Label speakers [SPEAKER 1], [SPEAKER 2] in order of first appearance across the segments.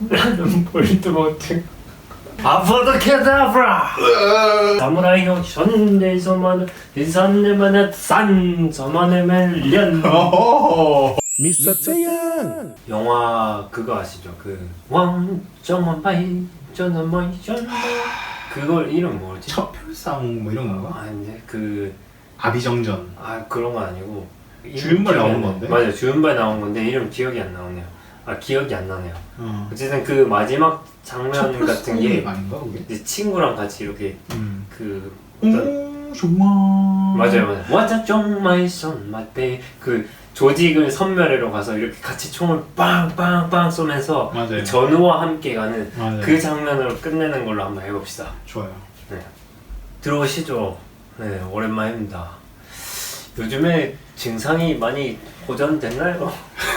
[SPEAKER 1] 나는 볼드모트 아포드 캐다브라 사무라이 현대에서만 인산내만의 산 저만의 멜련
[SPEAKER 2] 어허허.
[SPEAKER 3] 미스터 태양
[SPEAKER 1] 영화 그거 아시죠? 그 왕정원 바이 저는 마이션 그걸 이름 뭐지?
[SPEAKER 2] 첩혈상 뭐 이런 건가?
[SPEAKER 1] 아닌데 그
[SPEAKER 2] 아비정전.
[SPEAKER 1] 아 그런 건 아니고 이름
[SPEAKER 2] 주윤발
[SPEAKER 1] 기억이
[SPEAKER 2] 나온
[SPEAKER 1] 안.
[SPEAKER 2] 건데?
[SPEAKER 1] 맞아요 주윤발 나온 건데 이름 기억이 안 나오네요 아 기억이 안 나네요
[SPEAKER 2] 어.
[SPEAKER 1] 어쨌든 그 마지막 장면 같은 게
[SPEAKER 2] 아닌가 그게?
[SPEAKER 1] 이제 친구랑 같이 이렇게
[SPEAKER 2] 음.
[SPEAKER 1] 그 어떤
[SPEAKER 2] 오 정말.
[SPEAKER 1] 맞아요 맞아요 What 정말 son my baby 그 조직을 선멸하러 가서 이렇게 같이 총을 빵빵빵 쏘면서
[SPEAKER 2] 맞아요.
[SPEAKER 1] 그 전우와 함께 가는
[SPEAKER 2] 맞아요.
[SPEAKER 1] 그 장면으로 끝내는 걸로 한번 해봅시다
[SPEAKER 2] 좋아요.
[SPEAKER 1] 들어오시죠 네 오랜만입니다 요즘에 증상이 많이 호전됐나요?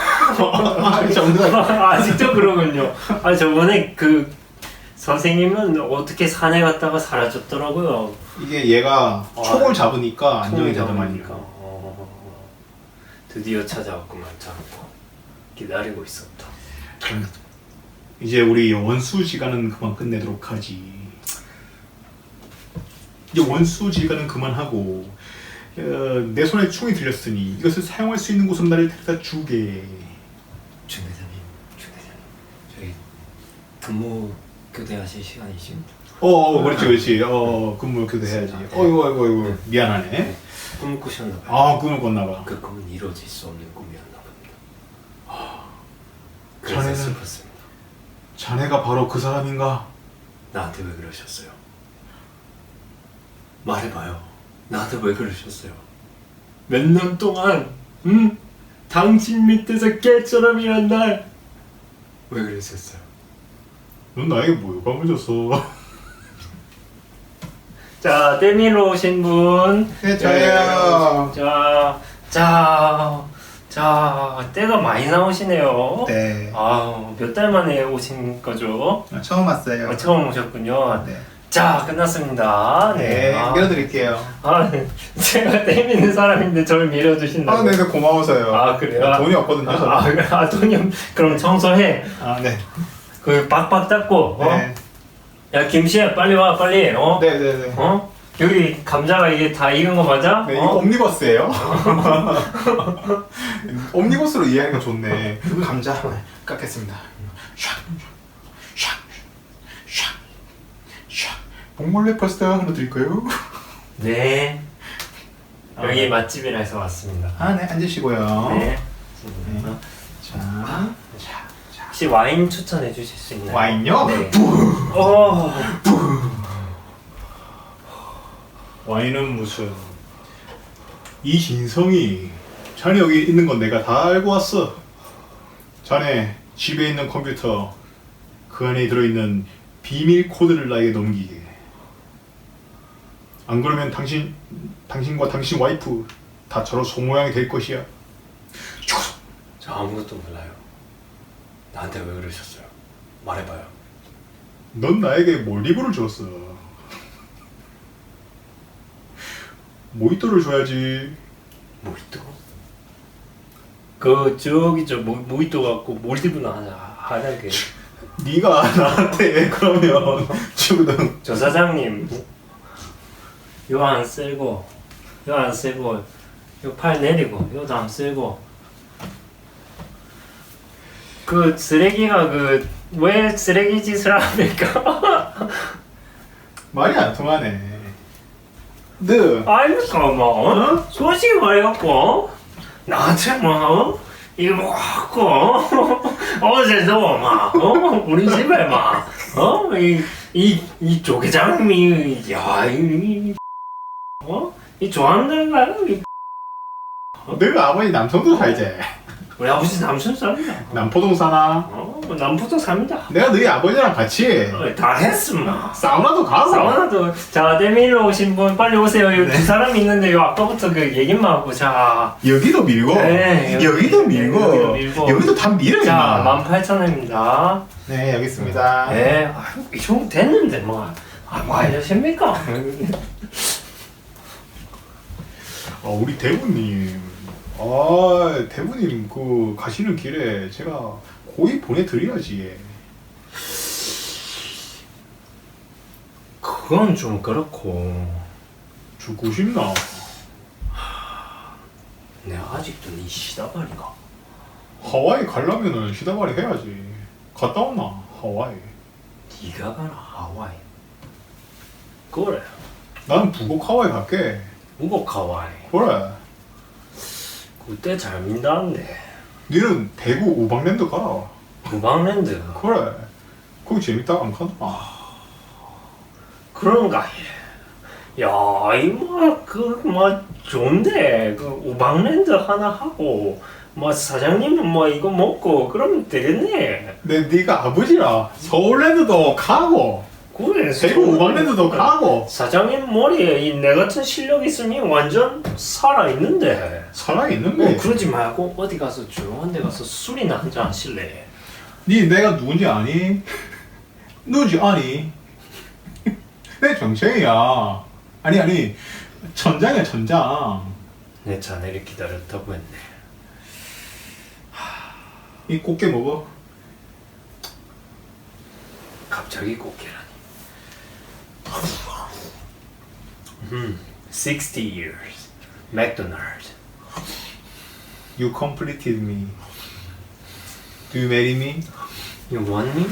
[SPEAKER 2] 정답.
[SPEAKER 1] 아직도 그러군요. 아 저번에 그 선생님은 어떻게 산에 갔다가 사라졌더라고요.
[SPEAKER 2] 이게 얘가
[SPEAKER 1] 아,
[SPEAKER 2] 총을 잡으니까 안정이
[SPEAKER 1] 총이 잡으니까.
[SPEAKER 2] 되더만요.
[SPEAKER 1] 어, 드디어 찾아왔구만 참고 기다리고 있었다.
[SPEAKER 2] 이제 우리 원수 지간은 그만 끝내도록 하지. 이제 원수 지간은 그만하고 어, 내 손에 총이 들렸으니 이것을 사용할 수 있는 곳으로 나를 데려다 주게.
[SPEAKER 1] 주 대장님, 주 대장님, 저희 근무 교대하실 시간이십니다.
[SPEAKER 2] 어, 어 그렇지 그렇지. 어 근무 교대해야지.
[SPEAKER 1] 네.
[SPEAKER 2] 어이구 어이구 어이구 미안하네.
[SPEAKER 1] 꿈 꾸셨나 봐요.
[SPEAKER 2] 아 꿈을 꿨나 봐.
[SPEAKER 1] 그 꿈은 이루어질 수 없는 꿈이었나 봅니다.
[SPEAKER 2] 아,
[SPEAKER 1] 그래서
[SPEAKER 2] 자네는-
[SPEAKER 1] 슬펐습니다.
[SPEAKER 2] 자네가 바로 그 사람인가?
[SPEAKER 1] 나한테 왜 그러셨어요? 말해봐요. 나한테 왜 그러셨어요? 몇 년 동안, 응? 당신 밑에서 깨처럼 일한 날, 왜 그러셨어요?
[SPEAKER 2] 넌 나에게 뭐 요감을 줬어?
[SPEAKER 1] 자, 때미로 오신 분.
[SPEAKER 2] 네, 저예요.
[SPEAKER 1] 자, 자, 자, 때가 많이 나오시네요.
[SPEAKER 2] 네.
[SPEAKER 1] 아, 몇 달 만에 오신 거죠?
[SPEAKER 2] 처음 왔어요.
[SPEAKER 1] 어, 처음 오셨군요.
[SPEAKER 2] 네.
[SPEAKER 1] 자, 끝났습니다.
[SPEAKER 2] 네,
[SPEAKER 1] 아.
[SPEAKER 2] 밀어드릴게요.
[SPEAKER 1] 아, 제가 때미는 사람인데 저를 밀어주신다고.
[SPEAKER 2] 아, 네, 네, 고마워서요.
[SPEAKER 1] 아, 그래요?
[SPEAKER 2] 돈이 없거든요. 저는.
[SPEAKER 1] 아? 아, 돈이 없... 그럼 청소해.
[SPEAKER 2] 아, 네.
[SPEAKER 1] 그 빡빡 닦고. 어?
[SPEAKER 2] 네.
[SPEAKER 1] 야, 김씨야, 빨리 와, 빨리. 어?
[SPEAKER 2] 네, 네, 네.
[SPEAKER 1] 어? 여기 감자가 이게 다 익은 거 맞아?
[SPEAKER 2] 네, 이거
[SPEAKER 1] 어?
[SPEAKER 2] 옴니버스예요. 옴니버스로 이해하니까 좋네. 감자 깎겠습니다. 샥, 샥, 샥, 샥. 복몰래 파스타 하나 드릴까요?
[SPEAKER 1] 네.
[SPEAKER 2] 아,
[SPEAKER 1] 여기
[SPEAKER 2] 네.
[SPEAKER 1] 맛집이라 해서 왔습니다.
[SPEAKER 2] 아, 네, 앉으시고요.
[SPEAKER 1] 네.
[SPEAKER 2] 네.
[SPEAKER 1] 혹시 와인 추천해 주실 수 있나요?
[SPEAKER 2] 와인요?
[SPEAKER 1] 네. 어.
[SPEAKER 2] 와인은 무슨 이 진성이 자네 여기 있는 건 내가 다 알고 왔어. 자네 집에 있는 컴퓨터 그 안에 들어있는 비밀 코드를 나에게 넘기게. 안 그러면 당신 당신과 당신 와이프 다 저로 소모양이 될 것이야.
[SPEAKER 1] 저 아무것도 몰라요. 나한테 왜 그러셨어요? 말해봐요.
[SPEAKER 2] 넌 나에게 몰디브를 줬어. 모히또를 줘야지.
[SPEAKER 1] 모히또? 그 저기 저 모, 모히또 갖고 몰디브나 하자 하자게.
[SPEAKER 2] 네가 나한테 그러면 주거든.
[SPEAKER 1] 저 사장님 요안 쓸고 요안 쓰고 요 팔 내리고 요도 안 쓰고 그 쓰레기가 그 왜 쓰레기 짓을 합니까?
[SPEAKER 2] 말이 안 통하네. 너
[SPEAKER 1] 아닙니까 뭐 어? 솔직히 말해갖고 어? 나한테 뭐 어? 이거 뭐 갖고 어? 어제도 막 어? 우리 집에 막어이이이 조개장미 야이 어? 이 좋아한다는가요? 이
[SPEAKER 2] 너가 아버지 남성도 살지.
[SPEAKER 1] 우리 아버지 남순 삽니다.
[SPEAKER 2] 남포동 사나.
[SPEAKER 1] 어, 남부동 삽니다.
[SPEAKER 2] 내가 너희 아버지랑 같이
[SPEAKER 1] 어, 다 했습니다.
[SPEAKER 2] 사우나도 가고.
[SPEAKER 1] 사우나도 자 데밀로 오신 분 빨리 오세요. 여기
[SPEAKER 2] 네.
[SPEAKER 1] 두 사람이 있는데 요 아까부터 그 얘기만 하고 자.
[SPEAKER 2] 여기도 밀고.
[SPEAKER 1] 네, 여기-
[SPEAKER 2] 여기도 밀고.
[SPEAKER 1] 여기도 밀고.
[SPEAKER 2] 여기도 다 밀어
[SPEAKER 1] 자,
[SPEAKER 2] 임마.
[SPEAKER 1] 18,000원입니다.
[SPEAKER 2] 네 여기 있습니다.
[SPEAKER 1] 네, 아유, 이 정도 됐는데 뭐. 아, 뭐 하십니까?
[SPEAKER 2] 아 우리 대부님. 아 대부님 그 가시는 길에 제가 고이 보내드려야지.
[SPEAKER 1] 그건 좀 그렇고
[SPEAKER 2] 죽고 싶나?
[SPEAKER 1] 내가 아직도 이 시다발이가
[SPEAKER 2] 하와이 갈라면은 시다발이 해야지. 갔다 오나 하와이?
[SPEAKER 1] 네가 가라 하와이 그래
[SPEAKER 2] 난 북극 하와이 갈게.
[SPEAKER 1] 무거 하와이
[SPEAKER 2] 그래.
[SPEAKER 1] 그때 잘 민다는데
[SPEAKER 2] 니는 대구 우방랜드 가라.
[SPEAKER 1] 구방랜드
[SPEAKER 2] 그래. 거기 재밌다 안 가나?
[SPEAKER 1] 그런가 해. 야, 이뭐 그뭐 좋은데 그 우방랜드 하나 하고 뭐 사장님은 뭐 이거 먹고 그러면 되겠네.
[SPEAKER 2] 내 네가 아버지라. 서울랜드도 가고
[SPEAKER 1] 그래.
[SPEAKER 2] 대구 우방랜드도 가고
[SPEAKER 1] 사장님 머리에 이 내 같은 실력 있으면 완전 살아 있는데.
[SPEAKER 2] 살아 있는
[SPEAKER 1] 뭐
[SPEAKER 2] 게.
[SPEAKER 1] 그러지 말고 어디 가서 조용한 데 가서 술이나 한잔 하실래?
[SPEAKER 2] 네 내가 누군지 아니? 누군지 아니? 내 정체이야. 아니 아니 천장이야 천장.
[SPEAKER 1] 내 자네를 기다렸다고 했네.
[SPEAKER 2] 이 꽃게 먹어.
[SPEAKER 1] 갑자기 꽃게라 Hmm. 60 years. McDonald's.
[SPEAKER 2] You completed me. Do you marry me?
[SPEAKER 1] You want me?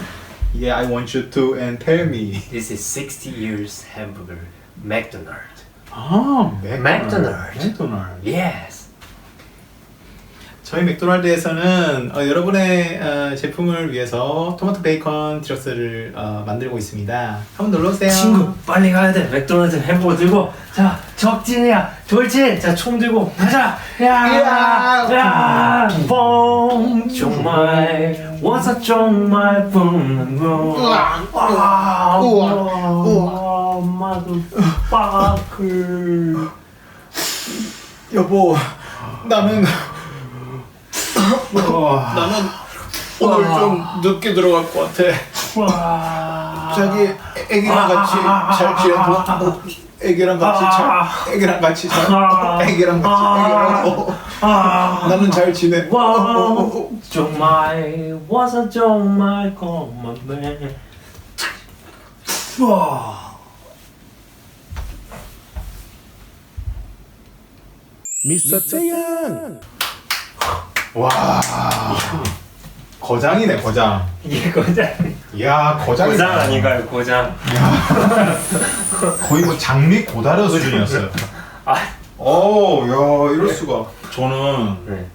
[SPEAKER 2] Yeah, I want you to and tell me.
[SPEAKER 1] This is 60 years hamburger. McDonald's.
[SPEAKER 2] Oh, McDonald's. McDonald's. McDonald's.
[SPEAKER 1] Yes.
[SPEAKER 2] 저희 맥도날드에서는 어, 여러분의 어, 제품을 위해서 토마토 베이컨 디럭스를 어, 만들고 있습니다. 한번 놀러 오세요.
[SPEAKER 1] 친구 빨리 가야 돼. 맥도날드 햄버거 들고. 자 적진이야. 돌진. 자 총 들고 가자. 야. 야. 뽕. 정말 와서 정말 뿜는 거. 와.
[SPEAKER 2] 우와. 우와.
[SPEAKER 1] 마도 빠클.
[SPEAKER 2] 여보, 나는
[SPEAKER 1] 와.
[SPEAKER 2] 나는 오늘
[SPEAKER 1] 와.
[SPEAKER 2] 좀 늦게 들어갈 것 같아.
[SPEAKER 1] 와.
[SPEAKER 2] 자기 애기랑 같이 잘 지내고 애기랑 같이 잘 애기랑 같이 잘 애기랑 같이 애기랑 어,
[SPEAKER 1] 아.
[SPEAKER 2] 나는 잘 지내. 어, 어,
[SPEAKER 1] 와
[SPEAKER 2] 어.
[SPEAKER 1] 정말 와서 정말 고맙네 와
[SPEAKER 3] 미스터 태양
[SPEAKER 2] 와 거장이네 거장.
[SPEAKER 1] 이게 고장
[SPEAKER 2] 이야 거장.
[SPEAKER 1] 고장 아닌가요 고장
[SPEAKER 2] 거의 뭐 장미 고다려 수준이었어요.
[SPEAKER 1] 아
[SPEAKER 2] 오, 야 이럴 수가. 저는
[SPEAKER 1] 네.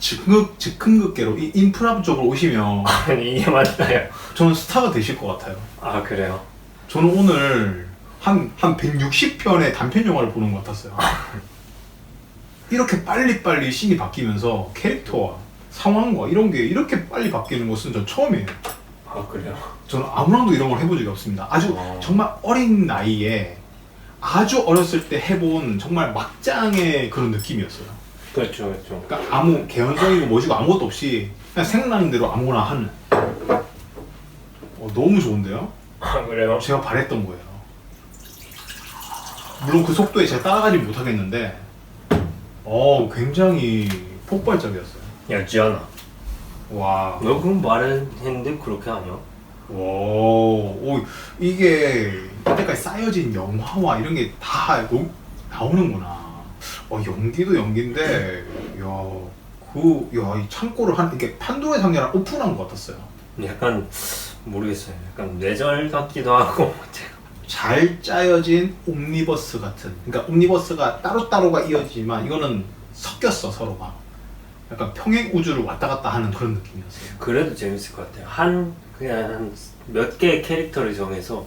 [SPEAKER 2] 즉흥극 즉흥극계로 이 인프라 쪽으로 오시면
[SPEAKER 1] 아니 이게 맞나요
[SPEAKER 2] 저는 스타가 되실 것 같아요.
[SPEAKER 1] 아 그래요
[SPEAKER 2] 저는 오늘 한, 한 160편의 단편 영화를 보는 것 같았어요. 이렇게 빨리빨리 씬이 바뀌면서 캐릭터와 상황과 이런 게 이렇게 빨리 바뀌는 것은 전 처음이에요.
[SPEAKER 1] 아 그래요
[SPEAKER 2] 저는 아무랑도 이런 걸 해본 적이 없습니다. 아주
[SPEAKER 1] 어.
[SPEAKER 2] 정말 어린 나이에 아주 어렸을 때 해본 정말 막장의 그런 느낌이었어요.
[SPEAKER 1] 그렇죠 그렇죠
[SPEAKER 2] 그러니까 아무 개연성이고 뭐지고 아무것도 없이 그냥 생각나는 대로 아무거나 하는. 어, 너무 좋은데요?
[SPEAKER 1] 아 그래요
[SPEAKER 2] 제가 바랬던 거예요. 물론 그 속도에 제가 따라가지 못하겠는데, 어 굉장히 폭발적이었어요.
[SPEAKER 1] 야 지연아
[SPEAKER 2] 와,
[SPEAKER 1] 너그 말은 했는데 그렇게 하냐
[SPEAKER 2] 와, 오 이게 이때까지 쌓여진 영화와 이런 게 다 나오는구나. 어 연기도 연기인데, 야, 그, 야, 이 창고를 한 이게 판도의 상자를 오픈한 것 같았어요.
[SPEAKER 1] 약간 모르겠어요 약간 뇌절 같기도 하고
[SPEAKER 2] 잘 짜여진 옴니버스 같은 그러니까 옴니버스가 따로따로가 이어지지만 이거는 섞였어 서로가 약간 평행 우주를 왔다 갔다 하는 그런 느낌이었어요
[SPEAKER 1] 그래도 재밌을 것 같아요. 한 그냥 한 몇 개의 캐릭터를 정해서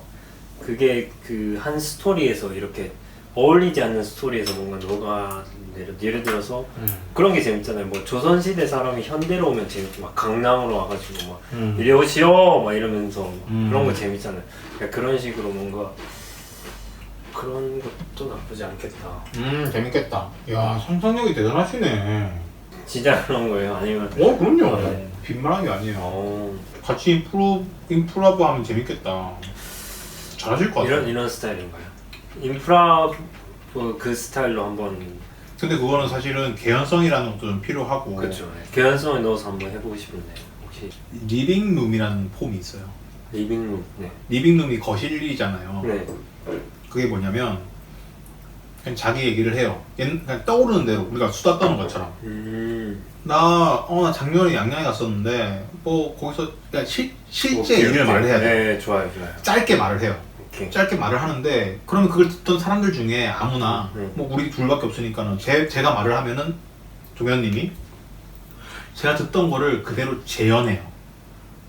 [SPEAKER 1] 그게 그 한 스토리에서 이렇게 어울리지 않는 스토리에서 뭔가 녹아 예를, 예를 들어서 그런 게 재밌잖아요. 뭐 조선 시대 사람이 현대로 오면 재밌고 막 강남으로 와가지고 막
[SPEAKER 2] 음.
[SPEAKER 1] 이리 오시오 막 이러면서 막
[SPEAKER 2] 음.
[SPEAKER 1] 그런 거 재밌잖아요. 그러니까 그런 식으로 뭔가 그런 것도 나쁘지 않겠다.
[SPEAKER 2] 음 재밌겠다 야 상상력이 대단하시네
[SPEAKER 1] 진짜 그런 거예요? 아니면
[SPEAKER 2] 어 그럼요
[SPEAKER 1] 네.
[SPEAKER 2] 빈말한 게 아니에요
[SPEAKER 1] 어,
[SPEAKER 2] 같이 인프로 인프라브 하면 재밌겠다 잘하실 것 같아요
[SPEAKER 1] 이런 이런 스타일인가요? 인프라 그, 그 스타일로 한번
[SPEAKER 2] 근데 그거는 사실은 개연성이라는 것도 좀 필요하고
[SPEAKER 1] 그렇죠. 개연성을 넣어서 한번 해보고 싶은데 혹시
[SPEAKER 2] 리빙룸이라는 폼이 있어요
[SPEAKER 1] 리빙룸 네.
[SPEAKER 2] 리빙룸이 거실이잖아요
[SPEAKER 1] 네.
[SPEAKER 2] 그게 뭐냐면 그냥 자기 얘기를 해요. 옛- 그냥 떠오르는 대로 우리가 수다 떠는 것처럼.
[SPEAKER 1] 음.
[SPEAKER 2] 나, 어, 나 작년에 양양에 갔었는데, 뭐, 거기서, 그냥 실, 실제
[SPEAKER 1] 오케이,
[SPEAKER 2] 일을
[SPEAKER 1] 오케이.
[SPEAKER 2] 말을 해야 돼.
[SPEAKER 1] 네, 좋아요, 좋아요.
[SPEAKER 2] 짧게 말을 해요.
[SPEAKER 1] 오케이.
[SPEAKER 2] 짧게 말을 하는데, 그러면 그걸 듣던 사람들 중에 아무나,
[SPEAKER 1] 음.
[SPEAKER 2] 뭐, 우리 둘밖에 없으니까는, 제, 제가 말을 하면은, 종현님이, 제가 듣던 거를 그대로 재현해요.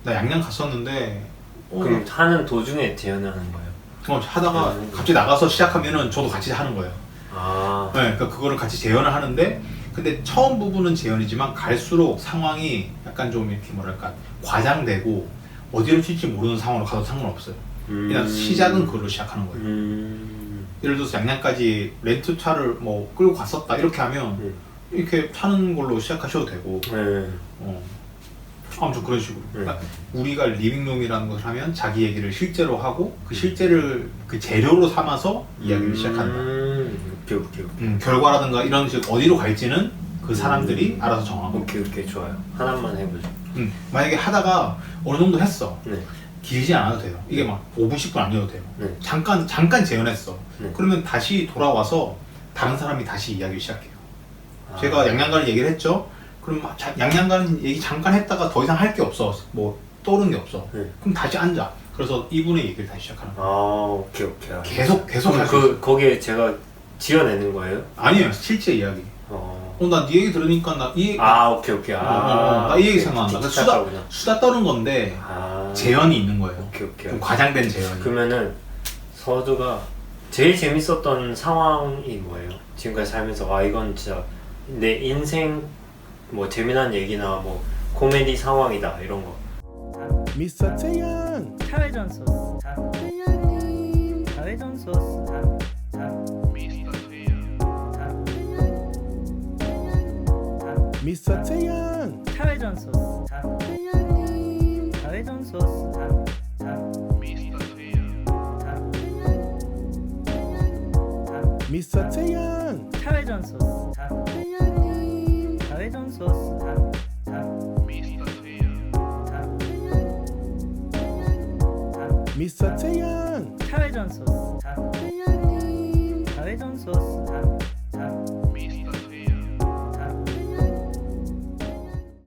[SPEAKER 2] 나 양양 갔었는데, 어,
[SPEAKER 1] 그럼 하는 도중에 재현하는 거예요?
[SPEAKER 2] 어, 하다가
[SPEAKER 1] 음.
[SPEAKER 2] 갑자기 나가서 시작하면은 저도 같이 하는 거예요.
[SPEAKER 1] 아.
[SPEAKER 2] 네, 그러니까 그거를 같이 재현을 하는데 근데 처음 부분은 재현이지만 갈수록 상황이 약간 좀 이렇게 뭐랄까 과장되고 어디로 튈지 모르는 상황으로 가도 상관없어요. 그냥
[SPEAKER 1] 음.
[SPEAKER 2] 시작은 그걸로 시작하는 거예요.
[SPEAKER 1] 음.
[SPEAKER 2] 예를 들어서 양양까지 렌트 차를 뭐 끌고 갔었다 이렇게 하면
[SPEAKER 1] 음.
[SPEAKER 2] 이렇게 타는 걸로 시작하셔도 되고
[SPEAKER 1] 네.
[SPEAKER 2] 어. 아무튼 그런 식으로
[SPEAKER 1] 네.
[SPEAKER 2] 그러니까 우리가 리빙룸이라는 것을 하면 자기 얘기를 실제로 하고 그 실제를 그 재료로 삼아서 이야기를 시작한다.
[SPEAKER 1] 음. 오케이, 오케이, 오케이.
[SPEAKER 2] 음, 결과라든가 이런 식 어디로 갈지는 그 사람들이
[SPEAKER 1] 음.
[SPEAKER 2] 알아서 정하고
[SPEAKER 1] 오케이, 오케이, 좋아요. 하나만 해보죠.
[SPEAKER 2] 음, 만약에 하다가 어느 정도 했어
[SPEAKER 1] 네.
[SPEAKER 2] 길지 않아도 돼요 이게 막 5분 10분 아니어도 돼요
[SPEAKER 1] 네.
[SPEAKER 2] 잠깐 잠깐 재현했어
[SPEAKER 1] 네.
[SPEAKER 2] 그러면 다시 돌아와서 다른 사람이 다시 이야기를 시작해요
[SPEAKER 1] 아.
[SPEAKER 2] 제가 양양가를 얘기를 했죠 그럼 양양가는 얘기 잠깐 했다가 더 이상 할 게 없어 뭐 떠오르는 게 없어
[SPEAKER 1] 네.
[SPEAKER 2] 그럼 다시 앉아 그래서 이분의 얘기를 다시 시작하는 거예요
[SPEAKER 1] 아, 오케이, 오케이.
[SPEAKER 2] 계속 계속
[SPEAKER 1] 그럼
[SPEAKER 2] 할수
[SPEAKER 1] 그, 거기에 제가 지어내는 거예요?
[SPEAKER 2] 아니에요 실제 이야기
[SPEAKER 1] 어.
[SPEAKER 2] 어 나 네 얘기 들으니까 나이
[SPEAKER 1] 아, 오케이, 오케이.
[SPEAKER 2] 어,
[SPEAKER 1] 아.
[SPEAKER 2] 어, 어, 나이 얘기. 생각난다. 그 수다-. 수다 떠는 건데
[SPEAKER 1] 아.
[SPEAKER 2] 재현이 있는 거예요.
[SPEAKER 1] 오케이, 오케이.
[SPEAKER 2] 좀 과장된 재현이.
[SPEAKER 1] 그러면은 서두가 제일 재밌었던 상황이 뭐예요? 지금까지 살면서 아 이건 진짜 내 인생 뭐 재미난 얘기나 뭐 코미디 상황이다 이런 거.
[SPEAKER 3] 미스터 태양.
[SPEAKER 4] 사회전 소스. 다 태양님 사회전 소스.
[SPEAKER 3] 미스터 태양.
[SPEAKER 4] 사회전 소스. 다 태양님 소스 다다
[SPEAKER 3] 미스터 태양.
[SPEAKER 4] 사회전 소스. 다 태양님 사회전 소스. 다다
[SPEAKER 3] 미스터 태양.
[SPEAKER 4] 사회전 소스. 다 태양님 사회전 소스. 다다